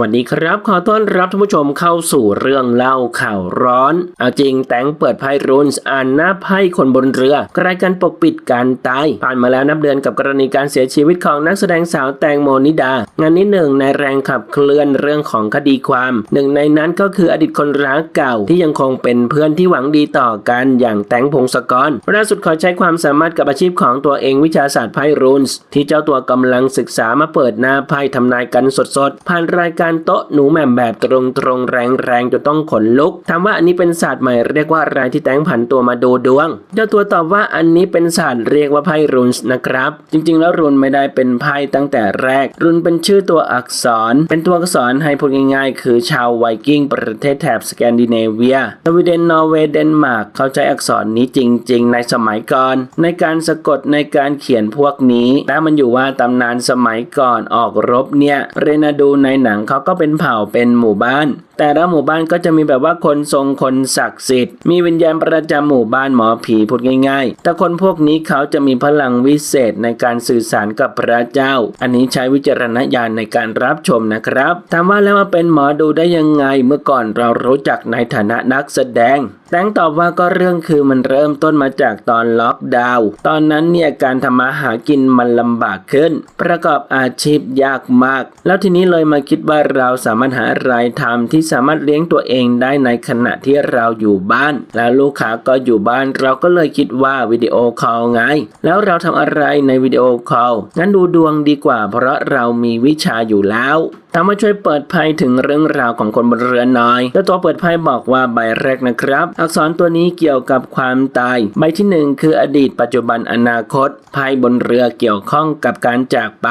วัสดีครับ ขอต้อนรับท่านผู้ชมเข้าสู่เรื่องเล่าข่าวร้อนเอาจริงแตงเปิดไพ่รุนส์อ่านหน้าไพ่คนบนเรือกล้กันปกปิดการตาย ผ่านมาแล้วนับเดือนกับกรณีการเสียชีวิตของนักแสดงสาวแตงโมนิดา งานนี้หนึ่งในแรงขับเคลื่อนเรื่องของคดีความ หนึ่งในนั้นก็คืออดีตคนรักเก่าที่ยังคงเป็นเพื่อนที่หวังดีต่อกันอย่างแตงพงศกรล่าสุดขอใช้ความสามารถกับอาชีพของตัวเองวิชาศาสตร์ไพ่รุนส์ที่เจ้าตัวกำลังศึกษามาเปิดหน้าไพ่ทำนายกันสดๆผ่านรายการการโต๊ะหนูแหม่มแบบตรงๆแรงๆจนต้องขนลุกถามว่าอันนี้เป็นศาสตร์ใหม่เรียกว่าอะไรที่แตงผันตัวมาดูดวง เจ้าตัวตอบว่าอันนี้เป็นศาสตร์เรียกว่าไพ่รุนส์นะครับ จริงๆ แล้วรุนไม่ได้เป็นไพ่ตั้งแต่แรก รุนเป็นชื่อตัวอักษร เป็นตัวอักษรให้พูดง่ายๆ คือชาวไวกิ้งประเทศแถบสแกนดิเนเวียสวีเดนนอร์เวย์เดนมาร์กเขาใช้อักษรนี้จริง ๆ ในสมัยก่อน ในการสะกดในการเขียนพวกนี้และมันอยู่ว่าตำนานสมัยก่อนออกรบเนี่ยเรนาดูในหนังเขาก็เป็นเผ่าเป็นหมู่บ้าน แต่ละหมู่บ้านก็จะมีแบบว่าคนทรงคนศักดิ์สิทธิ์ มีวิญญาณประจำหมู่บ้านหมอผีพูดง่ายๆ แต่คนพวกนี้เขาจะมีพลังวิเศษในการสื่อสารกับพระเจ้า อันนี้ใช้วิจารณญาณในการรับชมนะครับถามว่าแล้วมาเป็นหมอดูได้ยังไงเมื่อก่อนเรารู้จักในฐานะนักแสดงแตงตอบว่าก็เรื่องคือมันเริ่มต้นมาจากตอนล็อกดาวน์ ตอนนั้นเนี่ยการทำมาหากินมันลำบากขึ้น ประกอบอาชีพยากมาก แล้วทีนี้เลยมาคิดว่าเราสามารถหาอะไรายทำที่สามารถเลี้ยงตัวเองได้ในขณะที่เราอยู่บ้าน แล้วลูกค้าก็อยู่บ้าน เราก็เลยคิดว่าวิดีโอคอลไง แล้วเราทำอะไรในวิดีโอคอล งั้นดูดวงดีกว่า เพราะเรามีวิชาอยู่แล้วถามว่าช่วยเปิดไพ่ถึงเรื่องราวของคนบนเรือหน่อย แล้วตัวเปิดไพ่บอกว่าใบแรกนะครับอักษรตัวนี้เกี่ยวกับความตาย ใบที่หนึ่งคืออดีต ปัจจุบันอนาคตไพ่บนเรือเกี่ยวข้องกับการจากไป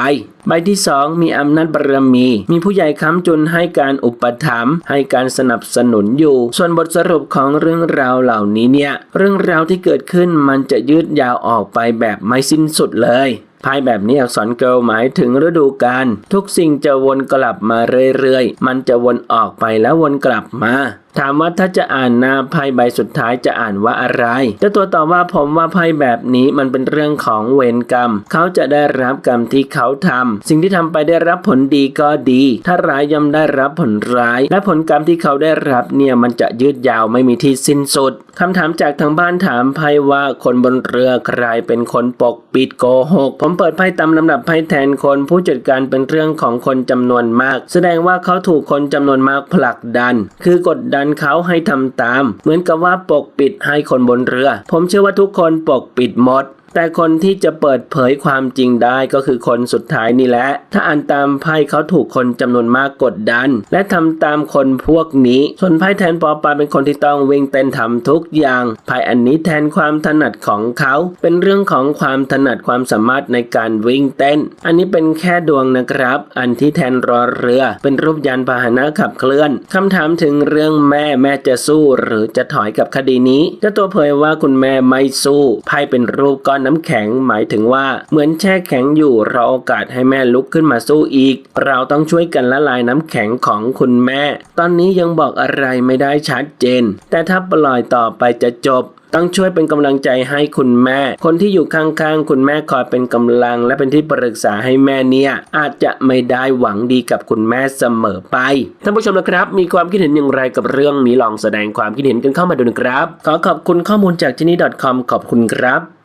ใบที่สองมีอำนาจบารมี มีผู้ใหญ่ค้ำจุนให้การอุปถัมภ์ให้การสนับสนุนอยู่ ส่วนบทสรุปของเรื่องราวเหล่านี้เนี่ย เรื่องราวที่เกิดขึ้นมันจะยืดยาวออกไปแบบไม่สิ้นสุดเลย ไพ่แบบนี้อักษรเกิลหมายถึงฤดูกาลทุกสิ่งจะวนกลับมาเรื่อยๆ มันจะวนออกไปแล้ววนกลับมาถามว่าถ้าจะอ่านหน้าไพ่ใบสุดท้ายจะอ่านว่าอะไร เจ้าตัวตอบว่าผมว่าไพ่แบบนี้มันเป็นเรื่องของเวรกรรม เขาจะได้รับกรรมที่เขาทำสิ่งที่ทำไปได้รับผลดีก็ดี ถ้าร้ายย่อมได้รับผลร้าย และผลกรรมที่เขาได้รับเนี่ยมันจะยืดยาวไม่มีที่สิ้นสุดคำถามจากทางบ้านถามไพ่ว่าคนบนเรือใครเป็นคนปกปิดโกหกผมเปิดไพ่ตามลำดับไพ่แทนคนผู้จัดการเป็นเรื่องของคนจำนวนมาก แสดงว่าเขาถูกคนจำนวนมากผลักดัน คือกดดันเขาให้ทำตาม เหมือนกับว่าปกปิดให้คนบนเรือ ผมเชื่อว่าทุกคนปกปิดหมด แต่คนที่จะเปิดเผยความจริงได้ก็คือคนสุดท้ายนี่แหละ ถ้าอ่านตามไพ่เขาถูกคนจำนวนมากกดดัน และทำตามคนพวกนี้ ส่วนไพ่แทนปอปาเป็นคนที่ต้องวิ่งเต้นทำทุกอย่าง ไพ่อันนี้แทนความถนัดของเขา เป็นเรื่องของความถนัดความสามารถในการวิ่งเต้น อันนี้เป็นแค่ดวงนะครับ อันที่แทนรอเรือ เป็นรูปยานพาหนะขับเคลื่อนคำถามถึงเรื่องแม่แม่จะสู้หรือจะถอยกับคดีนี้เจ้าตัวเผยว่าคุณแม่ไม่สู้ไพ่เป็นรูปก้อนน้ำแข็งหมายถึงว่าเหมือนแช่แข็งอยู่รอโอกาสให้แม่ลุกขึ้นมาสู้อีก เราต้องช่วยกันละลายน้ำแข็งของคุณแม่ ตอนนี้ยังบอกอะไรไม่ได้ชัดเจน แต่ถ้าปล่อยต่อไปจะจบต้องช่วยเป็นกำลังใจให้คุณแม่ คนที่อยู่ข้างๆ คุณแม่คอยเป็นกำลัง และเป็นที่ปรึกษาให้แม่เนี่ย อาจจะไม่ได้หวังดีกับคุณแม่เสมอไป ท่านผู้ชมนะครับ มีความคิดเห็นอย่างไรกับเรื่องนี้ลองแสดงความคิดเห็นกันเข้ามาดูนะครับ ขอขอบคุณข้อมูลจากที่นี่ .com ขอบคุณครับ